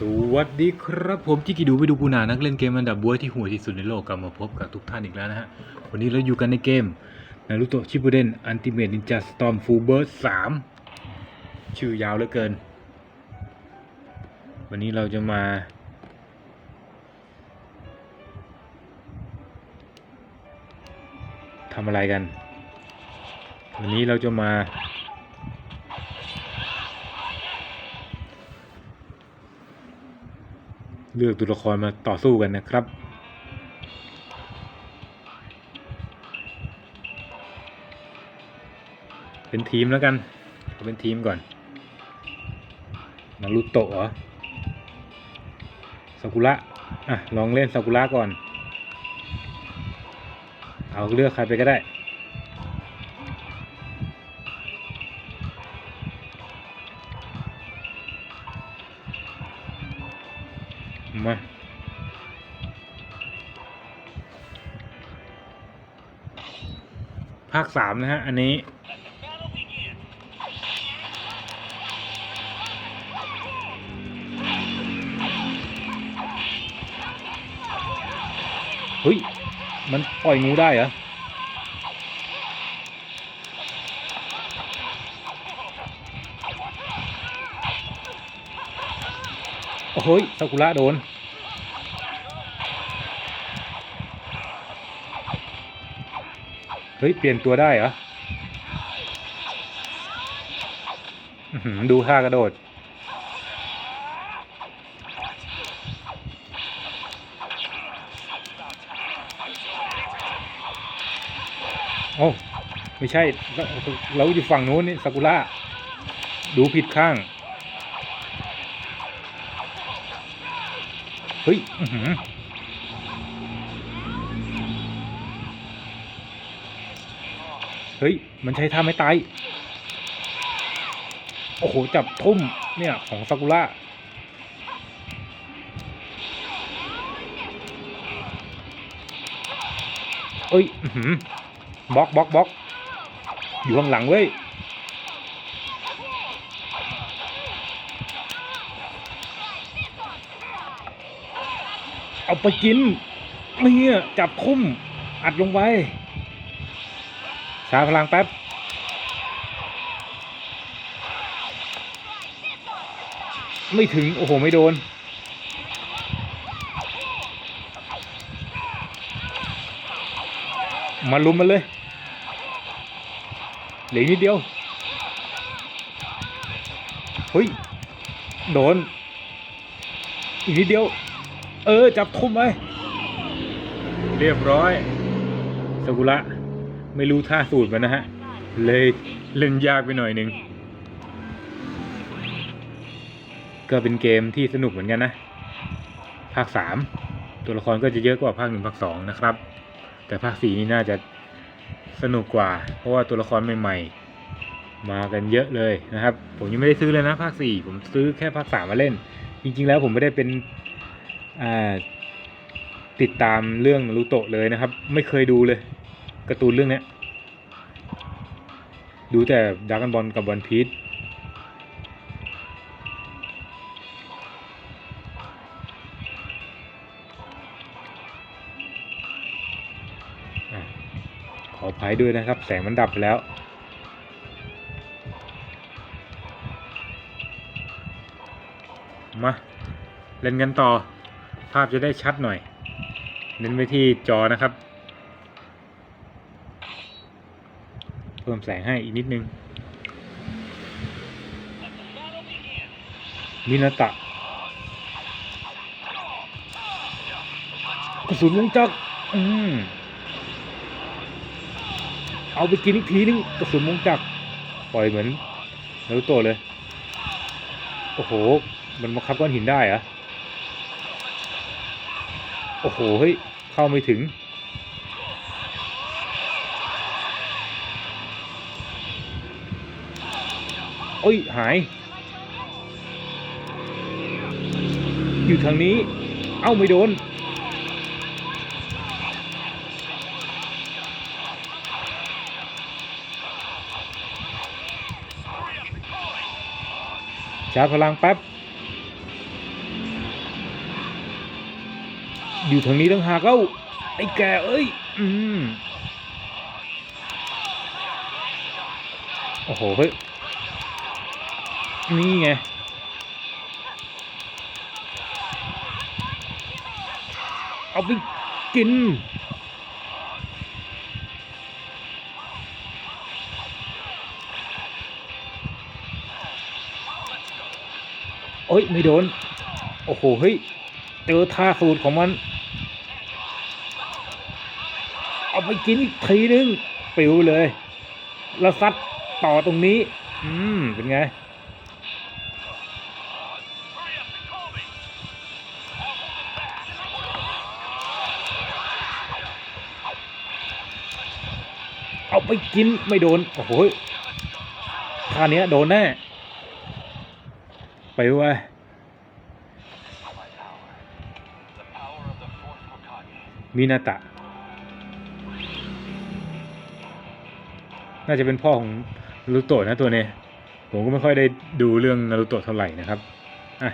สวัสดีครับผมจิกิดูไปดูกูนานักเล่นเกมอันดับบัวที่หัวที่สุดในโลกกลับมาพบกับทุกท่านอีกแล้วนะฮะ วันนี้เราอยู่กันในเกมนารูโตะชิบุเดนอันติเม e นินจาสตอมฟูเบิร์ดสามชื่อยาวเหลือเกิน วันนี้เราจะมา ทำอะไรกัน วันนี้เราจะมา เลือกตัวละครมาต่อสู้กันนะครับ เป็นทีมแล้วกันเอาเป็นทีมก่อนนารุโตะเหรอซากุระอะลองเล่นซากุระก่อน เอาเลือกใครไปก็ได้าคสามนะฮะ อันนี้ เฮ้ย มันปล่อยงูได้เหรอ โอ้ยซากุระโดน เฮ้ย เปลี่ยนตัวได้เหรอดูท่ากระโดด โอ้ ไม่ใช่ เราเราอยู่ฝั่งนู้นนี่ซากุระดูผิดข้าง เฮ้ย ฮ้ย มันใช้ท่าไม่ตาย โอ้โห จับทุ่มเนี่ย ของซากุระเอ้ยหือบล็อกบล็อกบล็อกอยู่ข้างหลังเว้ยเอาไปกินเนี่ยจับทุ่มอัดลงไป ชาร์จพลังแป๊บ ไม่ถึง โอ้โห ไม่โดน มาลุมมันเลย เหลืออกนิดเดียว เฮ้ย โดน อีกนิดเดียว เออ จับทุ่มไว้เรียบร้อยสกุระ ไม่รู้ท่าสูตรมันนะฮะ เลยเล่นยากไปหน่อยนึง ก็เป็นเกมที่สนุกเหมือนกันนะ ภาคสามตัวละครก็จะเยอะกว่าภาคหนึ่งภาคสองนะครับ แต่ภาคสี่นี่น่าจะสนุกกว่า เพราะว่าตัวละครใหม่ ๆ มากันเยอะเลยนะครับ ผมยังไม่ได้ซื้อเลยนะภาคสี่ผมซื้อแค่ภาคสามมาเล่น จริง ๆ แล้วผมไม่ได้เป็นอ่าติดตามเรื่องรูโตะเลยนะครับ ไม่เคยดูเลย การ์ตูนเรื่องเนี้ย ดูแต่ดรากันบอลกับวันพีชขออภัยด้วยนะครับ แสงมันดับไปแล้วมาเล่นกันต่อ ภาพจะได้ชัดหน่อย เน้นไปที่จอนะครับ พิ่มแสงให้อีกนิดนึงมินาตะกระสุนวงจักรอืมเอาไปกินอีกทีนึงกระสุนวงจักรปล่อยเหมือนนารูโตะเลย โอ้โห มันบังคับก้อนหินได้เหรอะโอ้โห เฮ้ย เข้าไม่ถึง อ้ย หาย อยู่ทางนี้ เอ้า ไม่โดน ชาร์จพลังแป๊บ อยู่ทางนี้ตั้งหากเล่าไอ้แกเอ้ย อืมโอ้โห เฮ้ย นี่ไงเอาไปกิน โอ้ย ไม่โดน โอ้โห เฮ้ย เจอท่าสูตรของมัน เอาไปกินอีกทีนึง ปิวเลย แล้วซัดต่อตรงนี้ อืม เป็นไง เอาไปกินไม่โดน โอ้โหท่าเนี้ยโดนแน่ ไปเว้มินาตะ น่าจะเป็นพ่อของนารูโตะนะตัวนี้ ผมก็ไม่ค่อยได้ดูเรื่องนารูโตะเท่าไหร่นะครับอะ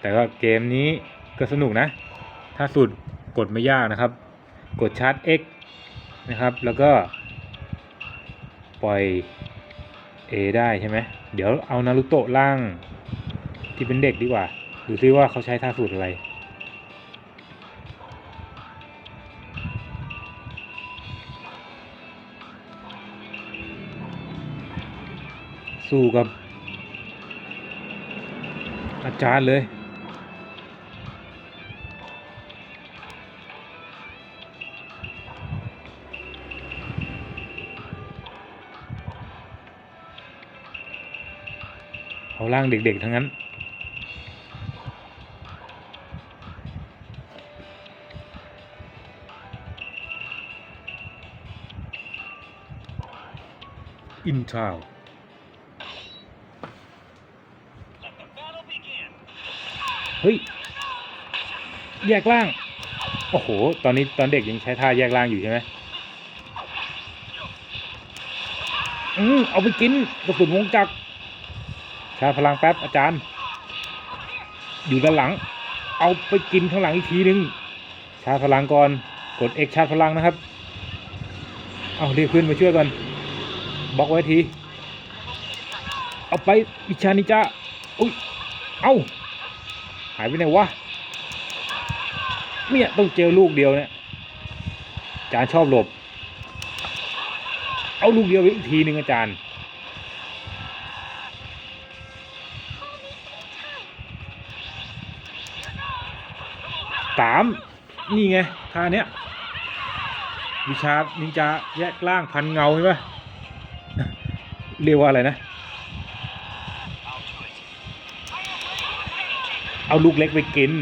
แต่ว่าเกมนี้ก็สนุกนะ ถ้าสุดกดไม่ยากนะครับ กดชาร์จ X นะครับ แล้วก็ ปล่อย A ได้ใช่ไหมเดี๋ยวเอานารูโตะล่างที่เป็นเด็กดีกว่า ดูซิว่าเขาใช้ท่าสูตรอะไร สู้กับ อาจารย์เลย ร่างเด็ก ๆ ทั้งนั้น อินทาวเฮ้ย แยกล่าง โอ้โห ตอนนี้ตอนเด็กยังใช้ท่าแยกล่างอยู่ใช่ไหมอืมเอาไปกินกระสุนวงจักร ชาร์จพลังแป๊บอาจารย์ อยู่ด้านหลัง เอาไปกินข้างหลังอีกทีนึง ชาร์จพลังก่อน กด X ชาร์จพลังนะครับ เอาเรียกเพื่อนมาช่วยก่อนบล็อกไว้ที เอาไปอิชานิจาอุ้ย เอาหายไปไหนวะ เนี่ยต้องเจอลูกเดียวเนี่ยอาจารย์ชอบหลบ เอาลูกเดียวไปอีกทีหนึ่งอาจารย์ สามนี่ไงท่าเนี้ยวิชานินจาแยกล่างพันเงาใช่ปะเรียกว่าอะไรนะ เอาลูกเล็กไปกิน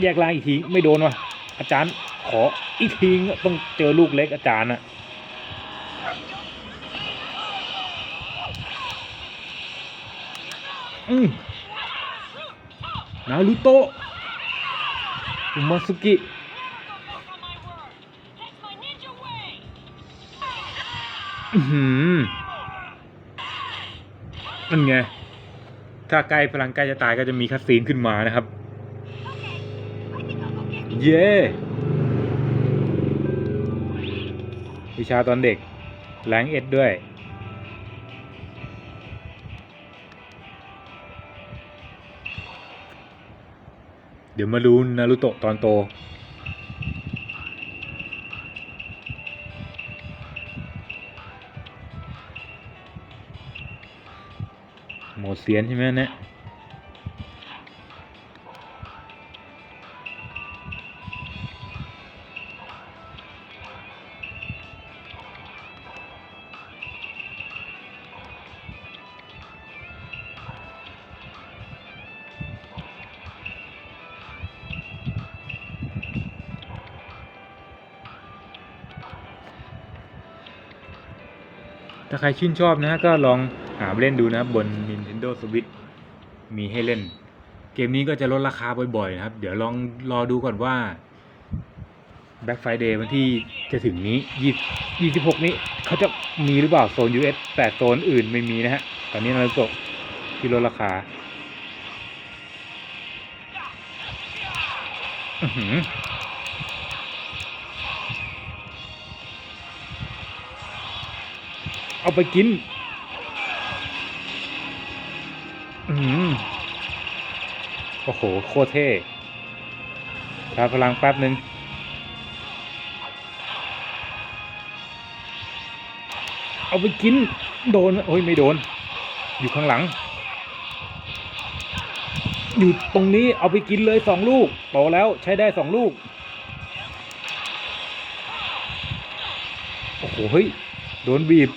แยกล่างอีกทีไม่โดนวะอาจารย์ขออีกทีต้องเจอลูกเล็กอาจารย์อะอืม นารูโตะอุมาสุกิอือหือนั่นไง ถ้าใกล้พลังใกล้จะตายก็จะมีคัสซีนขึ้นมานะครับ เย้วิชาตอนเด็กแรงเอ็ดด้วย เดี๋ยวมารู้นารุโตะตอนโตโหมดเสียนใช่ไหมเนี่ย ถ้าใครชื่นชอบนะฮะก็ลองหาเล่นดูนะบน Nintendo Switch มีให้เล่น เกมนี้ก็จะลดราคาบ่อยๆนะครับ เดี๋ยวลองรอดูก่อนว่า Black Friday วันที่จะถึงนี้ 26 นี้เขาจะมีหรือเปล่าโซน US แต่โซนอื่นไม่มีนะฮะ ตอนนี้นารุโตที่ลดราคาอือหือ เอาไปกิน อือหือโอ้โห โคตรเท่ชาร์จพลังแป๊บหนึ่งเอาไปกิน โดน โอ้ย ไม่โดน อยู่ข้างหลัง อยู่ตรงนี้เอาไปกินเลยสองลูกโตแล้วใช้ได้สองลูก โอ้โห เฮ้ย โดนบีบ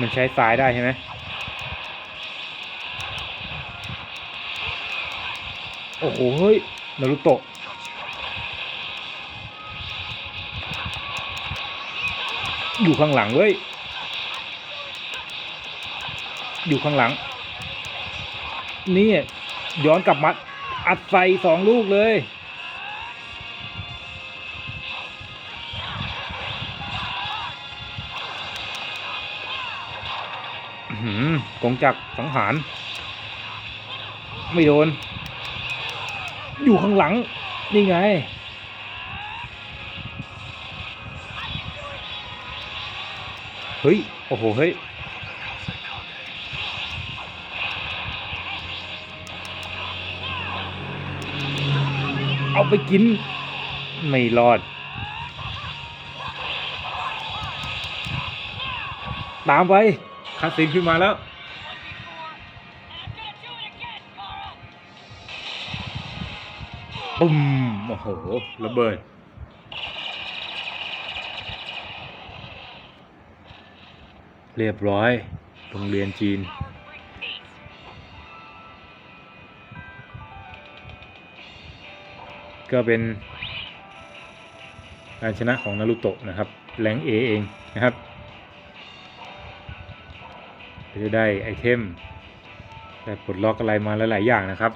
มันใช้ซ้ายได้ใช่ไหมโอ้โห เฮ้ยนารุโตะอยู่ข้างหลังเว้ย อยู่ข้างหลัง นี่ย้อนกลับมาอัดใส่สองลูกเลย กงจักสังหาร ไม่โดน อยู่ข้างหลัง นี่ไง เฮ้ย โอ้โห เฮ้ย เอาไปกิน ไม่รอด ตามไปคาสินขึ้นมาแล้ว ปุ้มโอ้โหระเบิด เรียบร้อย โรงเรียนจีน ก็เป็นการชนะของนารุโตะนะครับ แรงเอเองนะครับจะได้ไอเทมได้ปลดล็อกอะไรมาหลาย ๆ อย่างนะครับ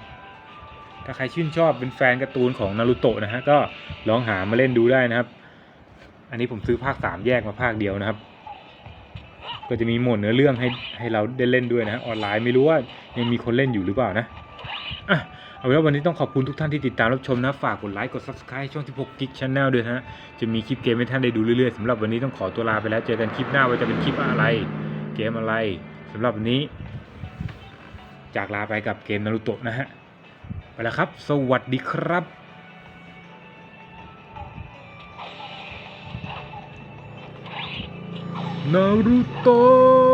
ถ้าใครชื่นชอบเป็นแฟนการ์ตูนของนารุโตะนะฮะก็ลองหามาเล่นดูได้นะครับ อันนี้ผมซื้อภาค3แยกมาภาคเดียวนะครับ ก็จะมีโหมดเนื้อเรื่องให้ให้เราได้เล่นด้วยนะฮะออนไลน์ไม่รู้ว่ายังมีคนเล่นอยู่หรือเปล่านะอะเอาเป็นว่าวันนี้ต้องขอบคุณทุกท่านที่ติดตามรับชมนะ ฝากกดไลค์กด subscribe ช่อง 16 Geek Channel ด้วยนะฮะจะมีคลิปเกมให้ท่านได้ดูเรื่อยๆสำหรับวันนี้ต้องขอตัวลาไปแล้วเจอกันคลิปหน้าว่าจะเป็นคลิปอะไร เกมอะไรสำหรับวันนี้ จากลาไปกับเกมนารูโตะนะฮะ ไปแล้วครับ สวัสดีครับนารูโตะ